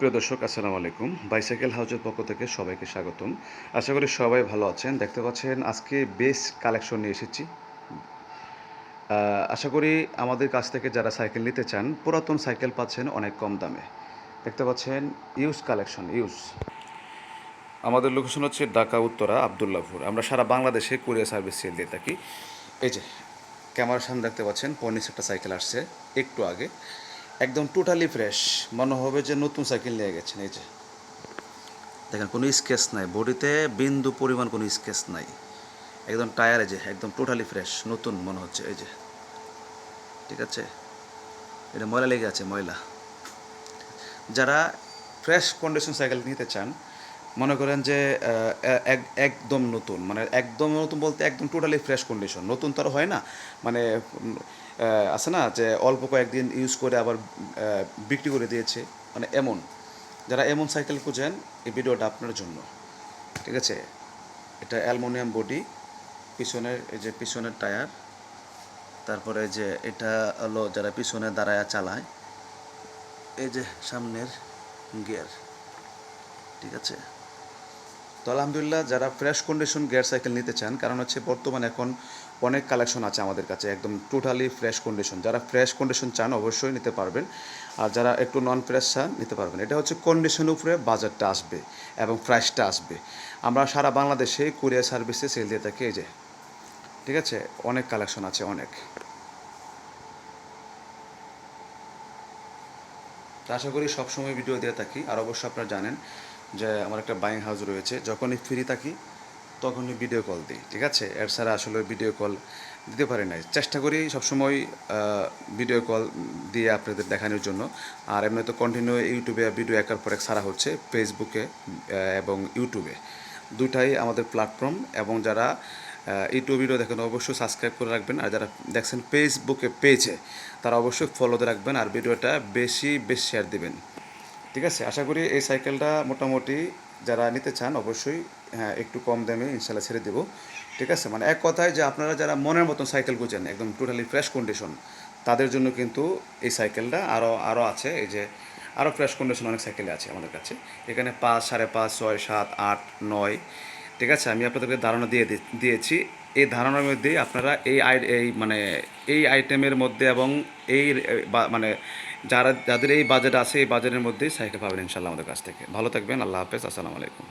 প্রিয় দর্শক, আসসালামু আলাইকুম। বাইসাইকেল হাউজের পক্ষ থেকে সবাইকে স্বাগতম। আশা করি সবাই ভালো আছেন। দেখতে পাচ্ছেন, আজকে বেশ কালেকশন নিয়ে এসেছি। আশা করি আমাদের কাছ থেকে যারা সাইকেল নিতে চান, পুরাতন সাইকেল পাচ্ছেন অনেক কম দামে। দেখতে পাচ্ছেন ইউজ কালেকশন ইউজ আমাদের লোকেশন হচ্ছে ঢাকা, উত্তরা আবদুল্লাপুর আমরা সারা বাংলাদেশে কুরিয়ার সার্ভিস সেল দিয়ে থাকি। এই যে, ক্যামেরার সামনে দেখতে পাচ্ছেন পর্নিস একটা সাইকেল আসছে, একটু আগে। একদম টোটালি ফ্রেশ মনে হবে যে নতুন সাইকেল নিয়ে গেছেন, এই যে। দেখেন, কোনো স্কেচ নাই। বডিতে বিন্দু পরিমাণ কোনো স্কেচ নাই। একদম টায়ার এই যে, একদম টোটালি ফ্রেশ নতুন মনে হচ্ছে, এই যে। ঠিক আছে? এটা ময়লা লেগে আছে, ময়লা। যারা ফ্রেশ কন্ডিশন সাইকেল নিতে চান মনে করেন যে এক- একদম নতুন মানে একদম নতুন বলতে একদম টোটালি ফ্রেশ কন্ডিশন নতুন তো আর হয় না মানে আছে না যে, অল্প কয়েকদিন ইউজ করে আবার বিক্রি করে দিয়েছে মানে এমন। যারা এমন সাইকেল খুঁজেন, এই ভিডিওটা আপনার জন্য। ঠিক আছে? এটা অ্যালমোনিয়াম বডি, পিছনের এই যে পিছনের টায়ার, তারপরে যে এটা হলো যারা পিছনে দাঁড়ায় চালায়, এই যে সামনের গিয়ার। ঠিক আছে? তো আলহামদুলিল্লাহ যারা ফ্রেশ কন্ডিশন গিয়ার সাইকেল নিতে চান, কারণ হচ্ছে বর্তমানে এখন অনেক কালেকশন আছে আমাদের কাছে, একদম টোটালি ফ্রেশ কন্ডিশন যারা ফ্রেশ কন্ডিশন চান অবশ্যই নিতে পারবেন, আর যারা একটু নন ফ্রেশ চান নিতে পারবেন। এটা হচ্ছে কন্ডিশনের উপরে বাজারটা আসবে এবং প্রাইসটা আসবে। আমরা সারা বাংলাদেশে কুরিয়ার সার্ভিসে সেল দিয়ে থাকি, এই যে। ঠিক আছে? অনেক কালেকশন আছে, অনেক। আশা করি সবসময় ভিডিও দিয়ে থাকি, আর অবশ্য আপনারা জানেন যে আমার একটা বাইং হাউস রয়েছে, যখনই ফ্রি থাকি, তখনই ভিডিও কল দিই, ঠিক আছে? এর ছাড়া আসলে ভিডিও কল দিতে পারি না চেষ্টা করি সবসময় ভিডিও কল দিয়ে আপনাদের দেখানোর জন্য। আর এমনি তো কন্টিনিউ ইউটিউবে ভিডিও একের পর এক সারা হচ্ছে ফেসবুকে এবং ইউটিউবে। দুটাই আমাদের প্ল্যাটফর্ম এবং যারা ইউটিউব ভিডিও দেখেন, অবশ্যই সাবস্ক্রাইব করে রাখবেন। আর যারা দেখছেন ফেসবুকে পেজে তারা অবশ্যই ফলোতে রাখবেন। আর ভিডিওটা বেশি বেশি শেয়ার দিবেন। ঠিক আছে? আশা করি এই সাইকেলটা মোটামুটি যারা নিতে চান অবশ্যই হ্যাঁ একটু কম দামে ইনশাল্লাহ ছেড়ে দেবো। ঠিক আছে? মানে এক কথায় যে আপনারা যারা মনের মতন সাইকেল খুঁজেন একদম টোটালি ফ্রেশ কন্ডিশন তাদের জন্য কিন্তু এই সাইকেলটা আরও আরও আছে। এই যে আরও ফ্রেশ কন্ডিশন অনেক সাইকেল আছে আমাদের কাছে। এখানে পাঁচ, সাড়ে পাঁচ, ছয়, সাত, আট, নয় ঠিক আছে, আমি আপনাদেরকে ধারণা দিয়ে দিয়েছি। এই ধারণার মধ্যেই আপনারা এই আই, এই মানে এই আইটেমের মধ্যে এবং এই মানে যারা, যাদের এই বাজেট আছে, এই বাজেটের মধ্যেই সাইকেল পাবেন ইনশাল্লাহ আমাদের কাছ থেকে। ভালো থাকবেন, আল্লাহ হাফেজ, আসসালামু আলাইকুম।